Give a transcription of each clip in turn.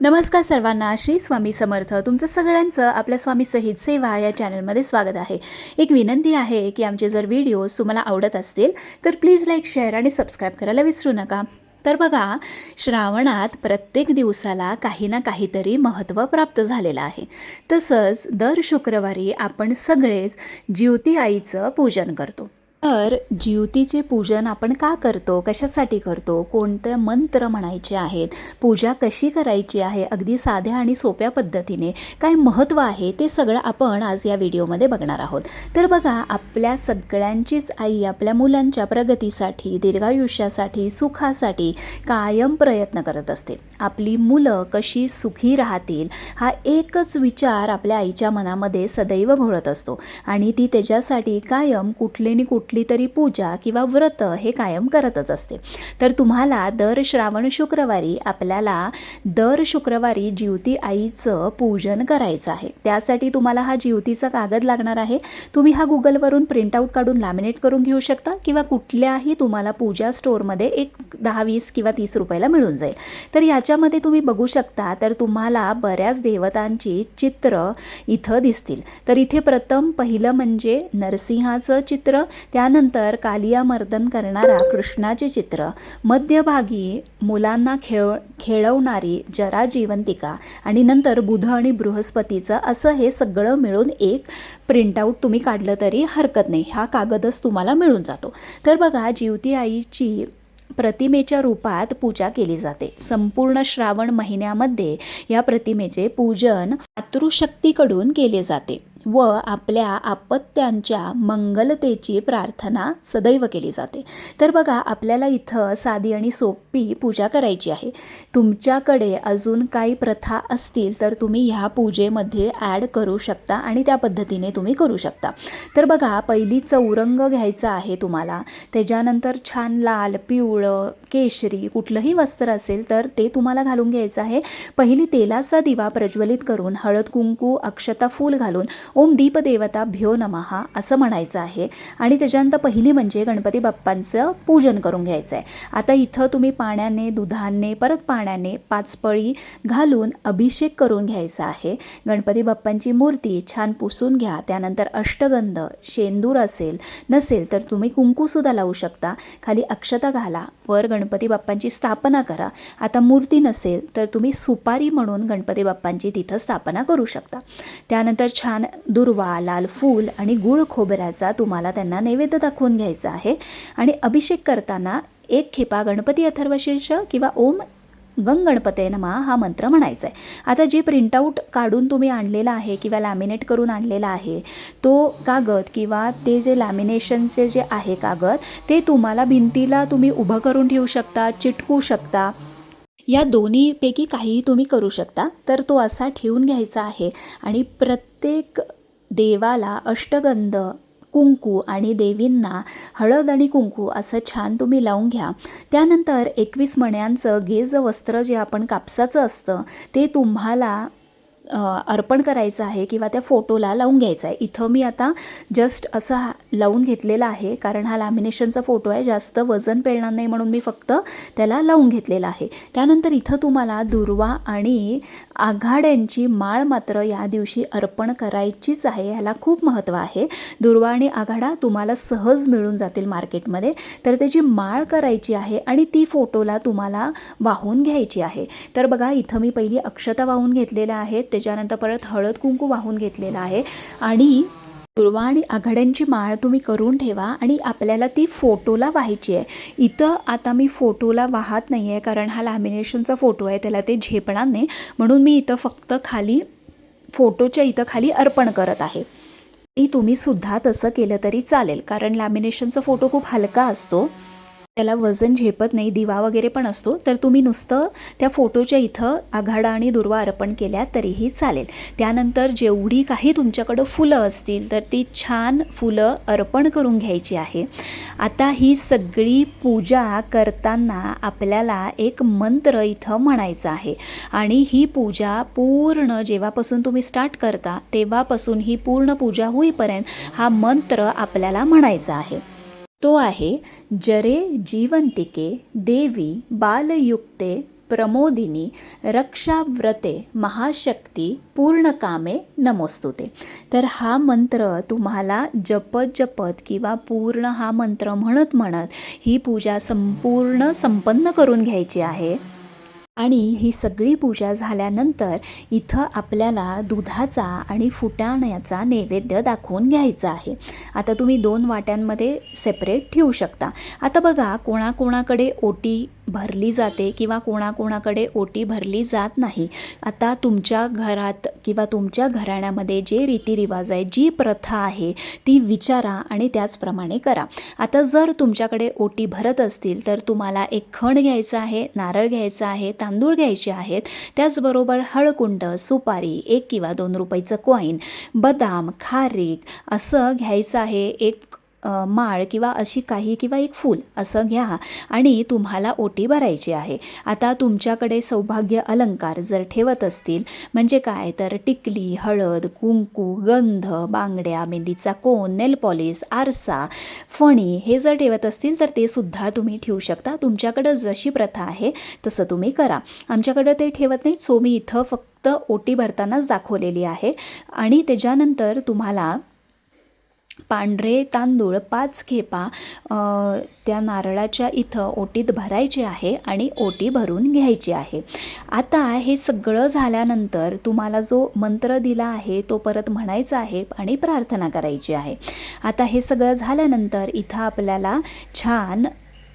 नमस्कार सर्वांना श्री स्वामी समर्थ. तुमचं सगळ्यांचं आपल्या स्वामी सहित सेवा या चॅनलमध्ये स्वागत आहे. एक विनंती आहे की आमचे जर व्हिडिओज तुम्हाला आवडत असतील तर please like share and subscribe करायला विसरू नका. तर बघा श्रावणात प्रत्येक दिवसाला काही ना काहीतरी महत्त्व प्राप्त झालेलं आहे. तसंच दर शुक्रवारी आपण सगळेच ज्योती आईचं पूजन करतो. तर ज्योतीचे पूजन आपण का करतो? कशासाठी करतो? कोणते मंत्र म्हणायचे आहेत? पूजा कशी करायची आहे? अगदी साध्या आणि सोप्या पद्धतीने काय महत्त्व आहे? ते सगळं आपण आज या व्हिडिओमध्ये बघणार आहोत. तर बघा आपल्या सगळ्यांचीच आई आपल्या मुलांच्या प्रगतीसाठी दीर्घायुष्यासाठी सुखासाठी कायम प्रयत्न करत असते. आपली मुलं कशी सुखी राहतील हा एकच विचार आपल्या आईच्या मनामध्ये सदैव घोळत असतो. आणि ती त्याच्यासाठी कायम कुठली कुठले कुठली तरी पूजा किंवा व्रत हे कायम करतच असते. तर तुम्हाला दर श्रावण शुक्रवारी आपल्याला दर शुक्रवारी जीवती आईचं पूजन करायचं आहे. त्यासाठी तुम्हाला हा जीवतीचा कागद लागणार आहे. तुम्ही हा गुगलवरून प्रिंटआउट काढून लॅमिनेट करून घेऊ शकता किंवा कुठल्याही तुम्हाला पूजा स्टोअरमध्ये एक दहा वीस किंवा तीस रुपयाला मिळून जाईल. तर याच्यामध्ये तुम्ही बघू शकता तर तुम्हाला बऱ्याच देवतांची चित्र इथं दिसतील. तर इथे प्रथम पहिलं म्हणजे नरसिंहाचं चित्र त्यानंतर कालिया मर्दन करणारा कृष्णाचे चित्र. मध्यभागी मुलांना खेळ खेळवणारी जरा जीवंतिका आणि नंतर बुध आणि बृहस्पतीचं असं हे सगळं मिळून एक प्रिंटआउट तुम्ही काढलं तरी हरकत नाही. हा कागदच तुम्हाला मिळून जातो. तर बघा जीवती आईची प्रतिमेच्या रूपात पूजा केली जाते. संपूर्ण श्रावण महिन्यामध्ये या प्रतिमेचे पूजन मातृशक्तीकडून केले जाते व आपल्या आपत्यांच्या मंगलतेची प्रार्थना सदैव केली जाते. तर बघा आपल्याला इथं साधी आणि सोपी पूजा करायची आहे. तुमच्याकडे अजून काही प्रथा असतील तर तुम्ही ह्या पूजेमध्ये ॲड करू शकता आणि त्या पद्धतीने तुम्ही करू शकता. तर बघा पहिली चौरंग घ्यायचा आहे तुम्हाला. त्याच्यानंतर छान लाल पिवळ केशरी कुठलंही वस्त्र असेल तर ते तुम्हाला घालून घ्यायचं आहे. पहिली तेलाचा दिवा प्रज्वलित करून हळद कुंकू अक्षता फूल घालून ओम दीपदेवता भ्यो नमहा असं म्हणायचं आहे. आणि त्याच्यानंतर पहिली म्हणजे गणपती बाप्पांचं पूजन करून घ्यायचं आहे. आता इथं तुम्ही पाण्याने दुधाने परत पाण्याने पाचपळी घालून अभिषेक करून घ्यायचा आहे. गणपती बाप्पांची मूर्ती छान पुसून घ्या. त्यानंतर अष्टगंध शेंदूर असेल नसेल तर तुम्ही कुंकूसुद्धा लावू शकता. खाली अक्षता घाला. वर गणपती बाप्पांची स्थापना करा. आता मूर्ती नसेल तर तुम्ही सुपारी म्हणून गणपती बाप्पांची तिथं स्थापना करू शकता. त्यानंतर छान दुर्वा लाल फूल आणि गुळ खोबऱ्याचा तुम्हाला त्यांना नैवेद्य दाखवून घ्यायचा आहे. आणि अभिषेक करताना एक खेपा गणपती अथर्वशीर्ष किंवा ओम गंग गणपते नमा हा मंत्र म्हणायचा आहे आता जे प्रिंटआउट काढून तुम्ही आणलेला आहे किंवा लॅमिनेट करून आणलेला आहे तो कागद किंवा ते जे लॅमिनेशनचे जे आहे कागद ते तुम्हाला भिंतीला तुम्ही उभं करून ठेवू शकता चिटकू शकता. या दोन्हीपैकी काहीही तुम्ही करू शकता. तर तो असा ठेवून घ्यायचा आहे. आणि प्रत्येक देवाला अष्टगंध कुंकू आणि देवींना हळद आणि कुंकू असं छान तुम्ही लावून घ्या. त्यानंतर एकवीस मण्यांचं गेज वस्त्र जे आपण कापसाचं असतं ते तुम्हाला अर्पण करायचं आहे किंवा त्या फोटोला लावून घ्यायचं आहे. इथं मी आता जस्ट असं हा लावून घेतलेला आहे. कारण हा लॅमिनेशनचा फोटो आहे. जास्त वजन पेळणार नाही म्हणून मी फक्त त्याला लावून घेतलेला आहे. त्यानंतर इथं तुम्हाला दुर्वा आणि आघाड्यांची माळ मात्र या दिवशी अर्पण करायचीच आहे. ह्याला खूप महत्त्व आहे. दुर्वा आणि आघाडा तुम्हाला सहज मिळून जातील मार्केटमध्ये. तर त्याची माळ करायची आहे आणि ती फोटोला तुम्हाला वाहून घ्यायची आहे. तर बघा इथं मी पहिली अक्षता वाहून घेतलेल्या आहेत. त्याच्यानंतर परत हळद कुंकू वाहून घेतलेला आहे. आणि दुर्वा आणि आघाड्यांची माळ तुम्ही करून ठेवा आणि आपल्याला ती फोटोला वाहायची आहे. इथं आता मी फोटोला वाहत नाही आहे कारण हा लॅमिनेशनचा फोटो आहे त्याला ते झेपणार नाही. म्हणून मी इथं फक्त खाली फोटोच्या इथं खाली अर्पण करत आहे. तुम्ही सुद्धा तसं केलं तरी चालेल कारण लॅमिनेशनचा फोटो खूप हलका असतो. त्याला वजन झेपत नाही दिवा वगैरे पण असतो तर तुम्ही नुसतं त्या फोटोच्या इथं आघाडा आणि दुर्वा अर्पण केल्या तरीही चालेल. त्यानंतर जेवढी काही तुमच्याकडं फुलं असतील तर ती छान फुलं अर्पण करून घ्यायची आहे. आता ही सगळी पूजा करताना आपल्याला एक मंत्र इथं म्हणायचा आहे. आणि ही पूजा पूर्ण जेव्हापासून तुम्ही स्टार्ट करता तेव्हापासून ही पूर्ण पूजा होईपर्यंत हा मंत्र आपल्याला म्हणायचा आहे. तो आहे जरे जीवंतिके देवी बालयुक्ते प्रमोदिनी रक्षाव्रते महाशक्ती पूर्णकामे नमोस्तुते. तर हा मंत्र तुम्हाला जपत जपत किंवा पूर्ण हा मंत्र म्हणत म्हणत ही पूजा संपूर्ण संपन्न करून घ्यायची आहे. आणि ही सगळी पूजा झाल्यानंतर इथं आपल्याला दुधाचा आणि फुटाण्याचा नैवेद्य दाखवून घ्यायचा आहे. आता तुम्ही दोन वाट्यांमध्ये सेपरेट ठेवू शकता. आता बघा कोणाकोणाकडे ओटी भरली जाते किंवा कोणाकोणाकडे ओटी भरली जात नाही. आता तुमच्या घरात किंवा तुमच्या घराण्यामध्ये जे रीतिरिवाज आहे जी प्रथा आहे ती विचारा आणि त्याचप्रमाणे करा. आता जर तुमच्याकडे ओटी भरत असतील तर तुम्हाला एक खण घ्यायचा आहे नारळ घ्यायचा आहे तांदूळ घ्यायचे आहेत. त्याचबरोबर हळकुंड सुपारी एक किंवा दोन रुपयाचं कॉईन बदाम खारीक असं घ्यायचं आहे. एक माळ किंवा अशी काही किंवा एक फूल असं घ्या आणि तुम्हाला ओटी भरायची आहे. आता तुमच्याकडे सौभाग्य अलंकार जर ठेवत असतील म्हणजे काय? तर टिकली हळद कुंकू गंध बांगड्या मेहंदीचा कोन नेलपॉलिश आरसा फणी हे जर ठेवत असतील तर ते सुद्धा तुम्ही ठेवू शकता. तुमच्याकडं जशी प्रथा आहे तसं तुम्ही करा. आमच्याकडं ते ठेवत नाहीत. सो मी इथं फक्त ओटी भरतानाच दाखवलेली आहे. आणि त्याच्यानंतर तुम्हाला पांढरे तांदूळ पाच खेपा त्या नारळाच्या इथं ओटीत भरायचे आहे आणि ओटी भरून घ्यायची आहे. आता हे सगळं झाल्यानंतर तुम्हाला जो मंत्र दिला आहे तो परत म्हणायचा आहे आणि प्रार्थना करायची आहे. आता हे सगळं झाल्यानंतर इथं आपल्याला छान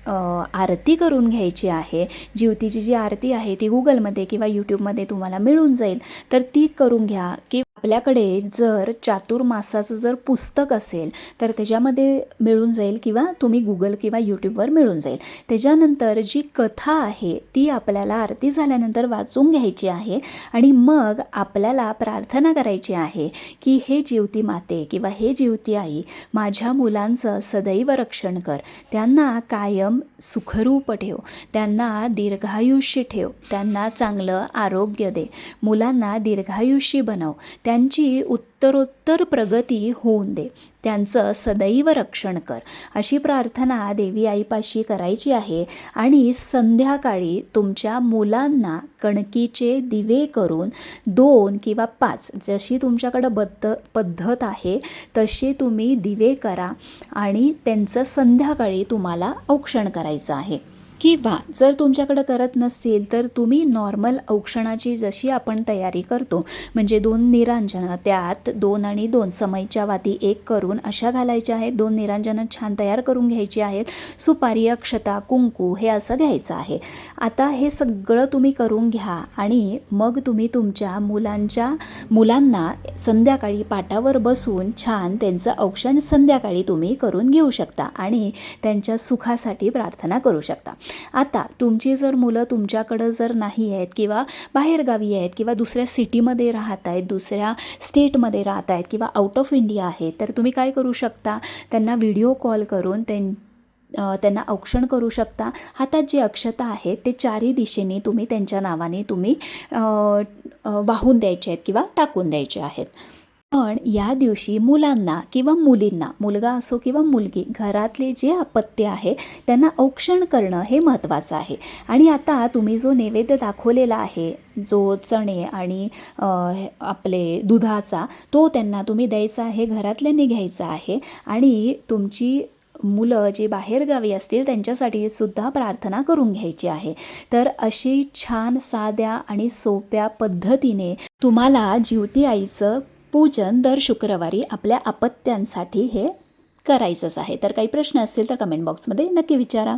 आरती करून घ्यायची आहे. ज्योतीची जी आरती आहे ती गुगलमध्ये किंवा यूट्यूबमध्ये तुम्हाला मिळून जाईल. तर ती करून घ्या की आपल्याकडे जर चातुर्मासाचं जर पुस्तक असेल तर त्याच्यामध्ये मिळून जाईल किंवा तुम्ही गुगल किंवा यूट्यूबवर मिळून जाईल. त्याच्यानंतर जी कथा आहे ती आपल्याला आरती झाल्यानंतर वाचून घ्यायची आहे आणि मग आपल्याला प्रार्थना करायची आहे की हे जीवती माते किंवा हे जीवती आई माझ्या मुलांचं सदैव रक्षण कर. त्यांना कायम सुखरूप ठेव. त्यांना दीर्घायुष्य ठेव. त्यांना चांगलं आरोग्य दे. मुलांना दीर्घायुष्य बनव. त्या त्यांची उत्तरोत्तर प्रगती होऊन दे. त्यांचं सदैव रक्षण कर. अशी प्रार्थना देवी आईपाशी करायची आहे आणि संध्याकाळी तुमच्या मुलांना कणकीचे दिवे करून दोन किंवा पाच जशी तुमच्याकडं बद्ध पद्धत आहे तशी तुम्ही दिवे करा आणि त्यांचं संध्याकाळी तुम्हाला औक्षण करायचं आहे. किंवा जर तुमच्याकडं करत नसतील तर तुम्ही नॉर्मल औक्षणाची जशी आपण तयारी करतो म्हणजे दोन निरांजनं त्यात दोन आणि दोन समयच्या वाती एक करून अशा घालायच्या आहेत. दोन निरांजनं छान तयार करून घ्यायची आहेत. सुपारी अक्षता कुंकू हे असं घ्यायचं आहे. आता हे सगळं तुम्ही करून घ्या आणि मग तुम्ही तुमच्या मुलांच्या मुलांना संध्याकाळी पाटावर बसून छान त्यांचं औक्षण संध्याकाळी तुम्ही करून घेऊ शकता आणि त्यांच्या सुखासाठी प्रार्थना करू शकता. आता तुमची जर मुलं तुमच्याकडं जर नाही आहेत किंवा बाहेरगावी आहेत किंवा दुसऱ्या सिटीमध्ये राहत आहेत दुसऱ्या स्टेटमध्ये राहत आहेत किंवा आउट ऑफ इंडिया आहेत तर तुम्ही काय करू शकता? त्यांना व्हिडिओ कॉल करून त्यां त्यांना औक्षण करू शकता. हातात जी अक्षता आहे ते चारही दिशेने तुम्ही त्यांच्या नावाने तुम्ही वाहून द्यायचे आहेत किंवा टाकून द्यायचे आहेत. पण या दिवशी मुलांना किंवा मुलींना मुलगा असो किंवा मुलगी घरातले जे अपत्य आहे त्यांना औक्षण करणं हे महत्त्वाचं आहे. आणि आता तुम्ही जो नैवेद्य दाखवलेला आहे जो चणे आणि आपले दुधाचा तो त्यांना तुम्ही द्यायचा आहे घरातल्यांनी घ्यायचा आहे आणि तुमची मुलं जे बाहेरगावी असतील त्यांच्यासाठी सुद्धा प्रार्थना करून घ्यायची आहे. तर अशी छान साध्या आणि सोप्या पद्धतीने तुम्हाला जिवती आईचं पूजन दर शुक्रवारी आपल्या अपत्यांसाठी हे करायचंच आहे. तर काही प्रश्न असतील तर कमेंट बॉक्समध्ये नक्की विचारा.